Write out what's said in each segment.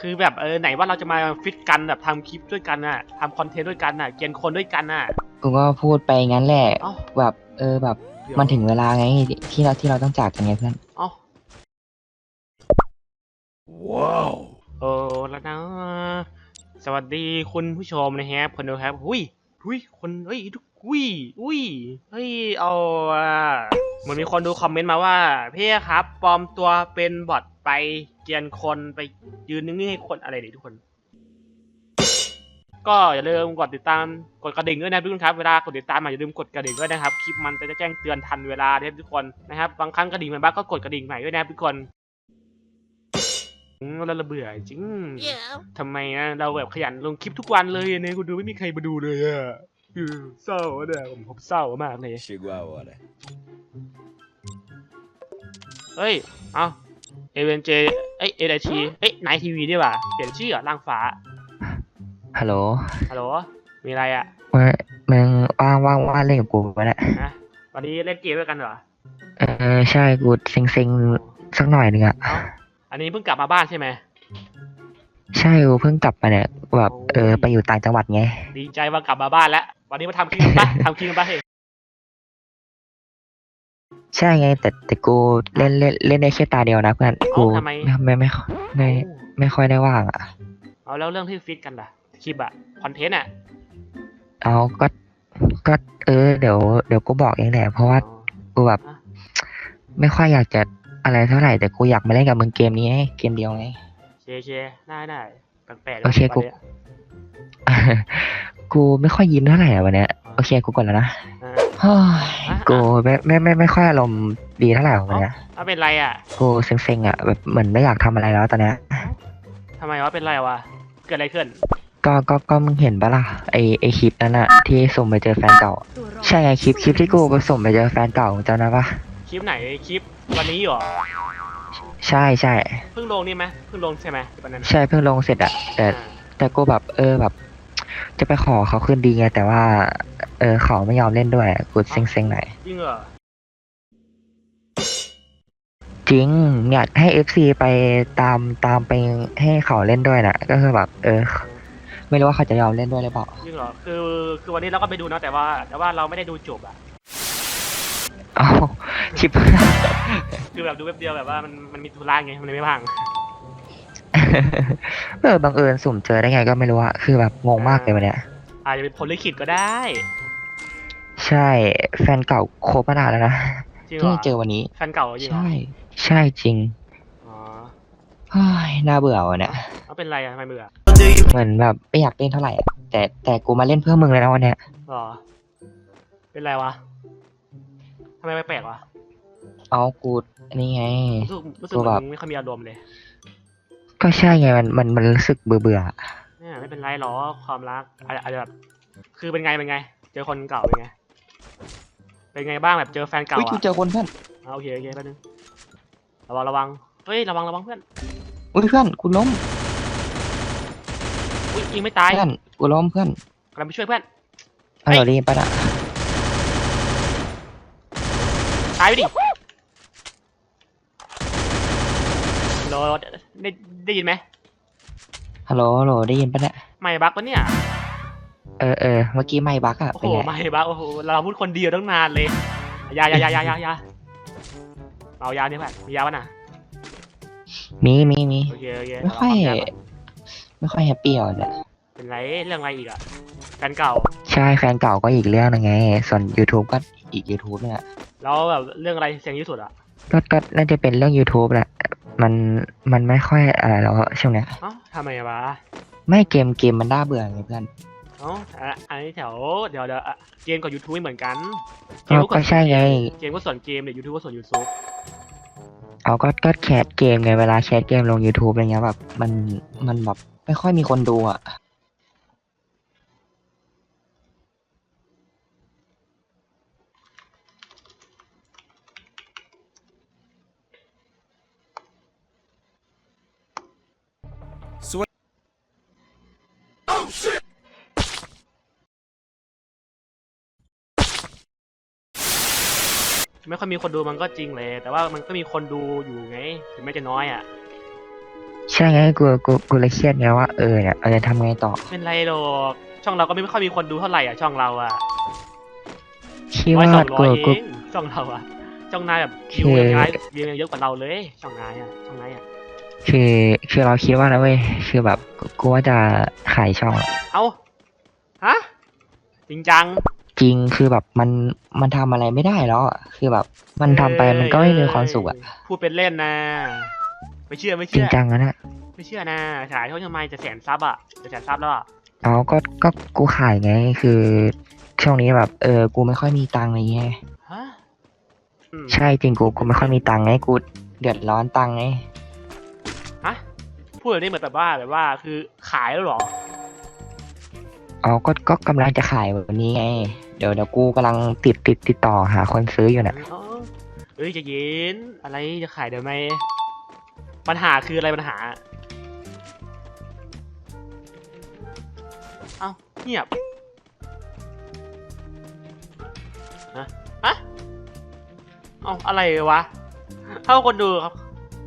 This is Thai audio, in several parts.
คือแบบเออไหนว่าเราจะมาฟิตกันแบบทำคลิปด้วยกันน่ะทำคอนเทนต์ด้วยกันน่ะเกณฑ์คนด้วยกันน่ะกูก็พูดไปงั้นแหละ เอ้าแบบ เออแบบ เดี๋ยวมันถึงเวลาไงที่เราที่เราต้องจากกันไงเพื่อน เอ้าว้าวเออแล้วนะ สวัสดีคุณผู้ชมนะครับคนดูครับ หุ้ยหุ้ยคนเฮ้ยทุก หุ้ยอุ้ยเฮ้ยเอาอะเหมือนมีคนดูคอมเมนต์มาว่าพี่ครับปลอมตัวเป็นบอทไปเกรียนคนไปยืนนิ่งๆให้คนอะไรดิทุกคน ก็อย่าลืมกดติดตามกดกระดิ่งด้วยนะทุกคนครับเวลากดติดตามมาอย่าลืมกดกระดิ่งด้วยนะครับคลิปมันจะแจ้งเตือนทันเวลานะครับทุกคนนะครับบางครั้งกระดิ่งมันบ้าก็กดกระดิ่งใหม่ด้วยนะครับทุกคนอืมแล้วเราเบื่อจริงทำไมนะเราแบบขยันลงคลิปทุกวันเลยเนี่ยกูดูไม่มีใครมาดูเลยอะเออเศร้าอะเนี่ยผมผมเศร้ามากเลย Chegou a hora. เฮ้ย เอาเอเวนเจเอ้ยเอไอทีเอ้ยไนทีวีดีกว่าเปลี่ยนชื่ออะล่างฟ้า ฮัลโหลฮัลโหล มีอะไรอะมึงมึงว่างว่างว่างเล่นกับกูไหมเนี่ยนะวันนี้เล่นเกมด้วยกันเหรอ เออใช่กูเซ็งเซ็งๆสักหน่อยหนึ่งอะเอ้า อันนี้เพิ่งกลับมาบ้านใช่ไหม ใช่กูเพิ่งกลับมาเนี่ยแบบเออไปอยู่ต่างจังหวัดไง ดีใจว่ากลับมาบ้านแล้ว วันนี้มาทำคลิปกันปะทำคลิปกันปะเฮ้ยใช่ไง แต่แต่กูเล่นเล่นเล่นได้แค่ตาเดียวนะเพื่อนกูไม่ไม่ไม่ไม่ไม่ค่อยได้ว่างอะเอาแล้วเรื่องที่ฟิตกันล่ะ คลิปอะคอนเทนต์อะเอาก็ก็เออเดี๋ยวเดี๋ยวกูบอกเองแหละเพราะว่ากูแบบไม่ค่อยอยากจะอะไรเท่าไหร่แต่กูอยากมาเล่นกับมึงเกมนี้ไงเกมเดียวไงเชเชได้ได้แปลกๆโอเคกูวันนี้ย กูไม่ค่อยยิ้มเท่าไหร่อะวันเนี้ยโอเคกูกดแล้วนะอ่าเฮ้ยอะกูไม่ไม่ไม่ไม่ค่อยอารมณ์ดีเท่าไหร่วันเนี้ยเอาเป็นไรอะกูเซ็งๆอะแบบเหมือนไม่อยากทำอะไรแล้วตอนเนี้ยทำไมวะเป็นไรวะเกิดอะไรขึ้นก็ก็ก็มึงเห็นปะล่ะไอไอคลิปนั้นอะที่ส่งไปเจอแฟนเก่าอะใช่ไงคลิปคลิปที่กูไปส่งไปเจอแฟนเก่าจำได้ปะคลิปไหนคลิปวันนี้เหรอใช่ใช่เพิ่งลงนี่ไหมเพิ่งลงใช่ไหมวันนั้นใช่เพิ่งลงเสร็จอะแต่ อ่าแต่กูแบบเออแบบ จะไปขอเขาคืนดีไงแต่ว่า เออเขาไม่ยอมเล่นด้วยอะกูเซ็งๆหน่อยจริงเหรอจริงอยากให้ FC ไปตามตามไปให้เขาเล่นด้วยนะก็คือแบบเออ ไม่รู้ว่าเขาจะยอมเล่นด้วยหรือเปล่าจริงเหรอคือคือวันนี้เราก็ไปดูเนาะแต่ว่า แต่ว่าเราไม่ได้ดูจบอะเอ้าคลิปคือแบบดูแป๊บเดียวแบบว่ามันมันมีธุระไงมันเลยไม่ว่าง เออบังเอิญสุ่มเจอได้ไงก็ไม่รู้อะคือแบบงงมากเลยวันเนี้ยอาจจะเป็นผลลิขิตก็ได้ใช่แฟนเก่าโคบมานานแล้วนะจริงเหรเพิ่งอเจอวันนี้ แฟนเก่าจริงเหรอใช่ ใช่จริงอ๋อเฮ้ยน่าเบื่อวันเนี้ยเอาเป็นไรอะทำไมเบื่อเหมือนแบบไม่อยากเล่นเท่าไหร่อะแต่แต่กูมาเล่นเพื่อมึงเลยนะวันเนี้ยหรอ เป็นไรวะทำไมแปลกๆวะเอากูนี่ไง รู้สึกรู้สึกตัวเหมืแบอบนมึงไม่ค่อยมีอารมณ์เลย ก็ใช่ไงมันมันมันรู้สึกเบื่อเบื่อเนี่ยไม่เป็นไรหรอความรักอาจจะอาจจะแบบคือเป็นไงเป็นไง เจอคนเก่าเป็นไง เป็นไงบ้างแบบเจอแฟนๆเก่าอุ้ยกูอะเจอคนเพื่อนอ่าโอเคโอเคแป๊บนึงระวังระวังเฮ้ยระวังระวังเพื่อนอุ้ยเพื่อนกูล้มอุ้ยยิงไม่ตายเพื่อนกูล้มเพื่อนกำลังไปช่วยเพื่อนฮัลโหลได้ยินปะน่ะตายไปดิ โหลได้ได้ยินไหมฮัลโหลฮัลโหลได้ยินปะเนี่ยไม่บักปะเนี่ยเออเออเมื่อกี้ไม่บักอะโอ้เป็นโหไงไม่บักโอ้โหเราพูดคนเดียวตั้งนานเลยอยาอยาอยาอยาอยาอยาเอายาเนี่ยเพื่อนมียาวะน่ะมีมีมีโอเคโอเคไม่ค่อย เาความยาก่อนไม่ค่อยแฮปปี้อะเนี่ยเป็นไรเรื่องอะไรอีกอะแฟนเก่าใช่แฟนเก่าก็อีกเรื่องนึงไง ส่วน YouTube ก็อีก YouTube เนี่ยแล้วแบบเรื่องอะไรเสียงที่สุดอะก็ก็น่าจะเป็นเรื่อง YouTube แหละ มันมันไม่ค่อยอะไรแล้วอะช่วงเนี้ยเอ้าทำไมวะไม่เกมเกมมันน่าเบื่อไงเพื่อนเอ้าอะอันนี้แถวเดี๋ยวเดี๋ยวอะเกมกับ YouTube ไม่เหมือนกันเกก็มก็ใช่ไงเกมก็ส่วนเกมเดี๋ยว YouTube ก็ส่วน YouTube เอาก็ก็แคสเกมไงเวลาแคสเกมลง YouTube อะไรเงี้ยแบบมันมันแบบไม่ค่อยมีคนดูอะ ไม่ค่อยมีคนดูมันก็จริงเลย แต่ว่ามันก็มีคนดูอยู่ไง ถึงแม้จะน้อยอะ ใช่ไงกูกูกูเลยเครียดไงว่าเออเนี่ยเราจะทำไงต่อ เป็นไรหรอกช่องเราก็ไม่ค่อยมีคนดูเท่าไหร่อะช่องเราอะคิดร้อยว่าสองร้กูอยเอกู งช่องเราอะช่องนายแบบโอเควิวยังไงวิวยังเยอะกว่าเราเลยช่องนายอะช่องนายอะคือคือเราคิดว่านะเว้ยคือแบบกูกูว่าจะขายช่องเอาฮะจริงจัง จริงคือแบบมันมันทำอะไรไม่ได้แล้วอะคือแบบ มันทำไปมันก็ไม่มีความสุขอะพูดเป็นเล่นนะ ไม่เชื่อไม่จริเชื่งอ จังนะเนี่ยไม่เชื่อนะขายเขาทำไมจะแสนซับอะจะแสนซับแล้วอะเอาก็ก็กูขายไงคือช่วงนี้แบบเออกูไม่ค่อยมีตังค์อะไรเงี้ยฮะอืมใช่จริงกูกูไม่ค่อยมีตังค์ไงกูเดือดร้อนตังค์ไงฮะพูดแบบนี้เหมือนแบบว่าแบบว่าคือขายแล้วเหรอเอาก็ก็กำลังจะขายวันนี้ไง เดี๋ยวเดี๋ยวกูกำลังติดติดติดต่อหาคนซื้ออยู่น่ะ อ๋อเอ้ยใจะเย็น อะไรจะขายเดี๋ยวไหมปัญหาคืออะไรปัญหา เอ้าเงียบฮะฮะเอ้าอะไรวะเท่าคนดูครับ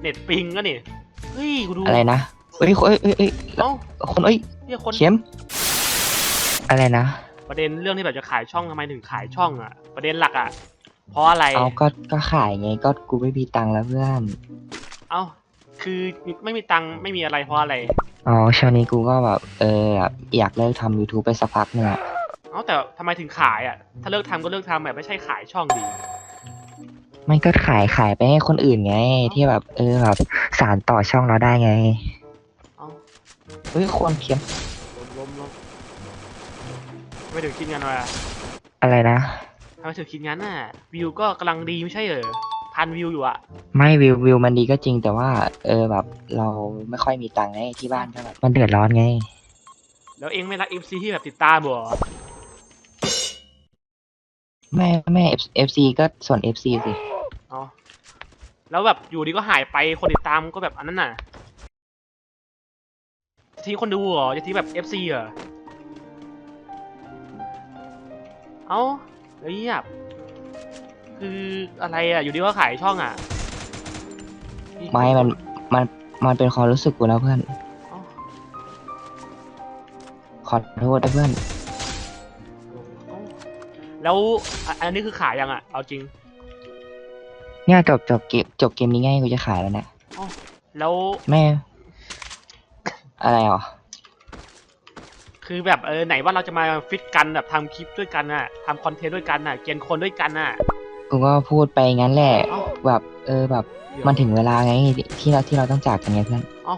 เน็ตปิงก็นี่เฮ้ยกูดูอะไรนะเอ้ยเอ้ยเอ้ยเอ้ยเอ้าคนเอ้ยเนี่ยคน เข็มอะไรนะ ประเด็นเรื่องที่แบบจะขายช่องทำไมถึงขายช่องอะประเด็นหลักอะเพราะอะไร เอาก็ก็ขายไงก็กูไม่มีตังค์แล้วเพื่อน เอ้า คือไม่มีตังค์ไม่มีอะไรเพราะอะไร อ๋อช่วงนี้กูก็แบบเออแบบอยากเลิกทำ YouTube ไปสักพักเนี่ย เอ้าแต่ทำไมถึงขายอะถ้าเลิกทำก็เลิกทำแบบไม่ใช่ขายช่องดีมันก็ขายขายไปให้คนอื่นไง ที่แบบเออแบบสารต่อช่องเราได้ไง เอ้า เฮ้ยคนเข็มล้มล้มล้ม ไม่ถึงคิดงั้นวะอะไรนะทำไมถึงคิดงั้นน่ะ วิวก็กำลังดีไม่ใช่เหรอพันวิวอยู่อะไม่วิววิวมันดีก็จริงแต่ว่า เออแบบเราไม่ค่อยมีตังค์ไงที่บ้านก็แบบมันเดือดร้อนไง แล้วเองไม่รักเอฟซีที่แบบติดตามบ่แม่แม่เอฟซีก็ส่วนเอฟซีสิเอ้าแล้วแบบอยู่ดีก็หายไปคนติดตามก็แบบอันนั้นน่ะจะทิ้งคนดูเหรอจะทิ้งแบบเอฟซีเหรอ เอ้าแล้วเงียบคืออะไรอะอยู่ดีก็ขายช่องอะไม่ มัน มัน มันเป็นความรู้สึกกูนะเพื่อนเอ้าขอโทษนะเพื่อนเอ้าแล้วอะอันนี้คือขายยังอะเอาจริง เนี่ยจบจบเกมจบเกมนี้ไง่ายกูจะขายแล้วเนี่ยแล้วแม่อะไรอะ คือแบบเออไหนว่าเราจะมาฟิตกันแบบทำคลิปด้วยกันน่ะทำคอนเทนต์ด้วยกันน่ะเกณฑ์คนด้วยกันน่ะกูก็พูดไปงั้นแหละ เอ้าแบบเออแบบเดี๋ยวมันถึงเวลาไงที่เราที่เราต้องจากกันไงเพื่อน เอ้า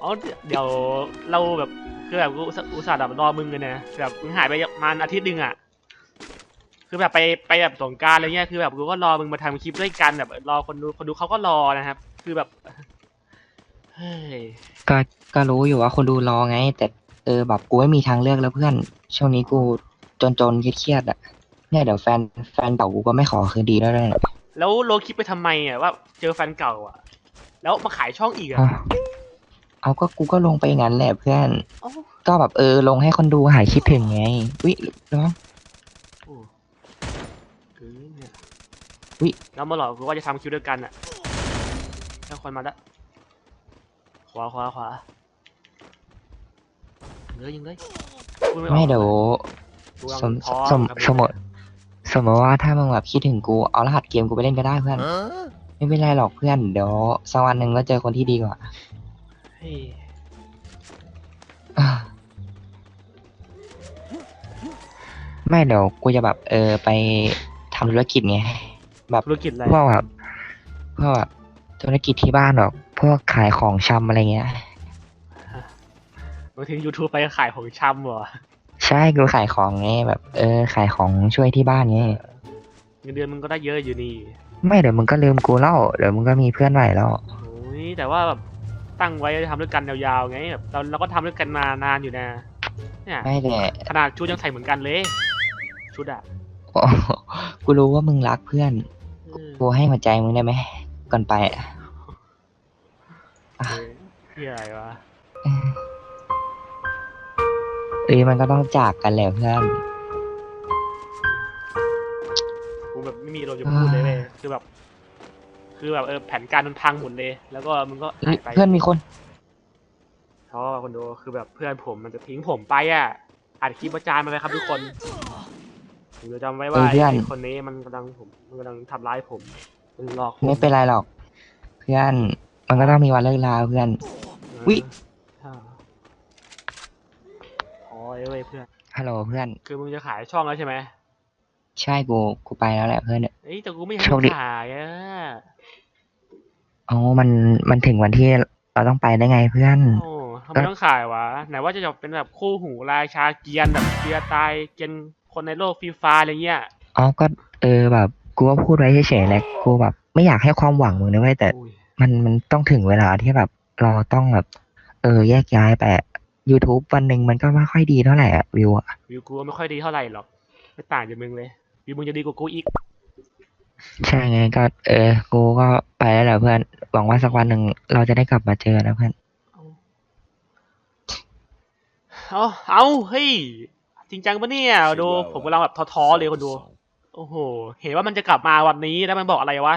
เอ๋อเดี๋ยวเราแบบคือแบบกูอุตส่าห์อุตส่าห์แบบรอมึงเลยนะแบบมึงหายไปประมาณอาทิตย์หนึ่งอะคือแบบไปไปแบบสงกรารอะไรเงี้ยคือแบบกูก็รอมึงมาทำคลิปด้วยกันแบบรอคนดูคนดูเขาก็รอนะครับ คือแบบเฮ้ยก็ก็รู้อยู่ว่าคนดูรอไง แต่ เออแบบกูไม่มีทางเลือกแล้วเพื่อน ช่วงนี้กูจนจนๆเครียดๆอะเนี่ยเดี๋ยวแฟนแฟนเก่ากูก็ไม่ขอคืนดีแล้วด้วยเนี่ยแล้วโลคลิปไปทำไมอะว่า เจอแฟนเก่าอะ แล้วมาขายช่องอีกอะเอาเอาก็กูก็ลงไปงั้นแหละเพื่อนเอ้าก็แบบเออลงให้คนดูหายคิดถึงไงวิร้องโอ้คือเนี่ยอุ๊ย แล้วมาหลอกกูว่าจะทำคลิปด้วยกันอะแล้วคนมาละขวาขวาขวายิ งเลยยิงเลยพูออกไม่เดี๋ยวกูกำลังสมท้อสมกับสมมติสมมติว่าถ้ามึงแบบคิดถึงกูเอารหัสเกมกูไปเล่นก็ได้เพื่อน ไม่เป็นไรหรอกเพื่อนเดี๋ยวสักวันหนึ่งก็เจอคนที่ดีกว่าเฮ้ยอะไม่เดี๋ยวกูจะแบบเออไปทำธุรกิจไงแบบธุรกิจอะไรพวกแบบพวกแบบธุรกิจที่บ้านหรอกพวกขายของชำอะไรเงี้ย มาถึง YouTube ไปขายของชำเหรอใช่กูขายของไงแบบ เออ ขายของช่วยที่บ้านไงเงินเดือนมึงก็ได้เยอะอยู่นี่ไม่เดี๋ยวมึงก็ลืมกูแล้วเดี๋ยวมึงก็มีเพื่อนใหม่แล้วโอ้ยแต่ว่าแบบตั้งไว้จะทำด้วยกันยาวๆไงแบบเราเราก็ทำด้วยกันมานานอยู่นะ เนี่ยไม่แต่ขนาดชุดยังใส่เหมือนกันเลย ชุดอะโอ้โหกูรู้ว่ามึงรักเพื่อนเออกูให้หัวใจมึงได้ไหมก่อนไปอะเออเฮียอะไรวะ เอ้ยมันก็ต้องจากกันแหละเพื่อนกูแบบไม่มีอารมณ์จะพูดเลยเว้ยคือแบบ คือแบบเออแผนการมันพังหมดเลย แล้วก็มึงก็เอ้หายยไปเพื่อนมีคนท้ออะคนดูคือแบบเพื่อนผมมันจะทิ้งผมไปอะอัดคลิปประจานมาเลยครับทุกคนผมจะจำไว้ว่าเออเพื่อนไอ้คนนี้มันกำลังผมมันกำลังทำร้ายผมมันหลอกผมไม่เป็นไรหรอก เพื่อน มันก็ต้องมีวันเลิกลาเพื่อนอุ๊ย เออโอ้ยเว้ยเพื่อน ฮัลโหลเพื่อน คือมึงจะขายช่องแล้วใช่ไหมใช่กูกูไปแล้วแหละเพื่อน เอ้ยแต่กูไม่อยากโชคให้ดี ขายอะอ๋อมันมันถึงวันที่เราต้องไปได้ไงเพื่อน โอ้ทำไมต้องขายวะไหนว่าจะเป็นแบบคู่หูราชาเกียนแบบเกียร์ตายเกียนคนในโลกฟรีไฟาอะไรเงี้ยอ๋อก็เออแบบกูก็พูดไว้เฉยๆแหละกูแบบไม่อยากให้ความหวังมึงนะเว้ยแต่ อุ้ยมันมันต้องถึงเวลาที่แบบเราต้องแบบ เออแยกย้ายไปอะ YouTube วันหนึ่งมันก็ไม่ค่อยดีเท่าไหร่อะวิวอะวิวกูไม่ค่อยดีเท่าไหร่หรอกไม่ต่างจากมึงเลยวิวมึงจะดีกว่ากูอีก ใช่ไงก็ เออ กูก็ไปแล้วแหละเพื่อน หวังว่าสักวันหนึ่งเราจะได้กลับมาเจอนะเพื่อน เอาเอาเฮ้ยจริงจังปะเนี่ยดู ผมกำลังแบบท้อๆเลยคนดู โอ้โห เห็นว่ามันจะกลับมาวันนี้แล้วมันบอกอะไรวะ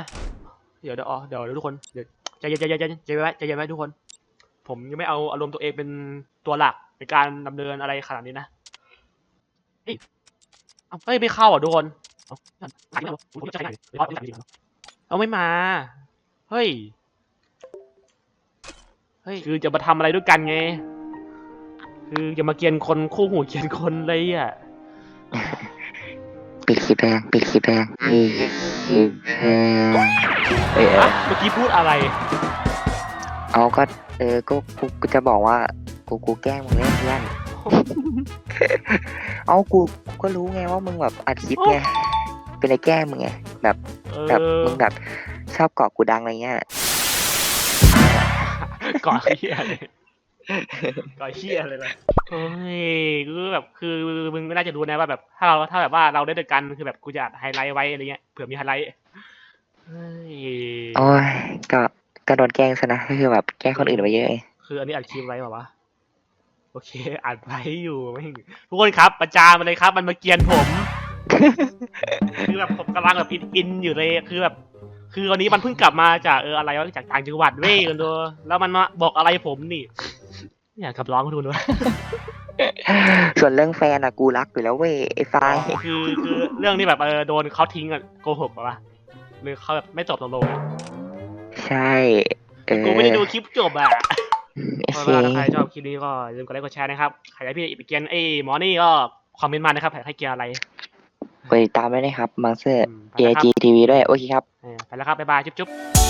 เดี๋ยวเดี๋ยวอ๋อเดี๋ยวเดี๋ยวทุกคนเดี๋ยวใจเย็นใจเย็นใจเย็นใจเย็นไว้ใจเย็นไว้ทุกคน ผมยังไม่เอาอารมณ์ตัวเองเป็น ตัวหลักในการดำเนินอะไรขนาดนี้นะเฮ้ยเฮ้ยไม่เข้าอะทุกคนเอาไม่มา เฮ้ย เฮ้ย คือจะมาทำอะไรด้วยกันไง คือจะมาเกียนคนคู่หูเกียนคนเลยอะปิดคลิปแรงปิดคลิปแรงเออเออเออเอออะเมื่อกี้พูดอะไร เอาก็ เออก็กูจะบอกว่า กูกูแกล้งมึงเล่นเพื่อนเอากูกูก็รู้ไงว่ามึงแบบอัดคลิปไงเป็นอะไรแกล้งมึงไงแบบเอแบบอมึงแบบชอบเกาะกูดังอะไรเงี้ยก่อนเฮียเลยก่อนเฮียเลยนะเฮ้ยคือแบบคือมึงไม่น่าจะรู้นะว่าแบบ ถ้าเราถ้าแบบว่าเราได้ด้วยกันคือแบบกูจะอัดไฮไลท์ไว้อะไรเงี้ยเผื่อมีไฮไลท์เฮ้ยโอ้ยก็ก็โดนแกล้งซะนะก็คือแบบแกล้งคนอื่นไปเยอะไงคืออันนี้อัดคลิปไว้เปล่าวะ โอเคอัดไว้อยู่ไม่งทุกคนครับ ประจานมาเลยครับ มันมาเกรียนผม คือแบบผมกำลังแบบอินอินอยู่เลยคือแบบ คือวันนี้มันเพิ่งกลับมาจากเอออะไรวะจากต่างจังหวัดเว้ยกันดูแล้วมันมาบอกอะไรผมนี่อยากขับร้องคุณดูด้วยส่วนเรื่องแฟนอะกูรักอยู่แล้วเว้ยไอ้ไฟล์คือคือเรื่องนี้แบบเออโดนเขาทิ้งอะโกหกปะวะหรือเขาแบบไม่จบตกลงอะใช่เออกูไม่ได้ดูคลิปจบอะ โอเพราะเคว่าถ้าใครชอบคลิปนี้ก็อย่าลืมกดไลค์กดแชร์นะครับใครอยากให้พี่ไปเกียนไอ้หมอนี่ก็คอมเมนต์มานะครับอยากให้เกียร์อะไรไปตามได้นะครับมังเซอร์อืมไปเอแล้วครับจีทีวีด้วย โอเคครับเออไปแล้วครับ บ๊ายบาย จุ๊บจุ๊บ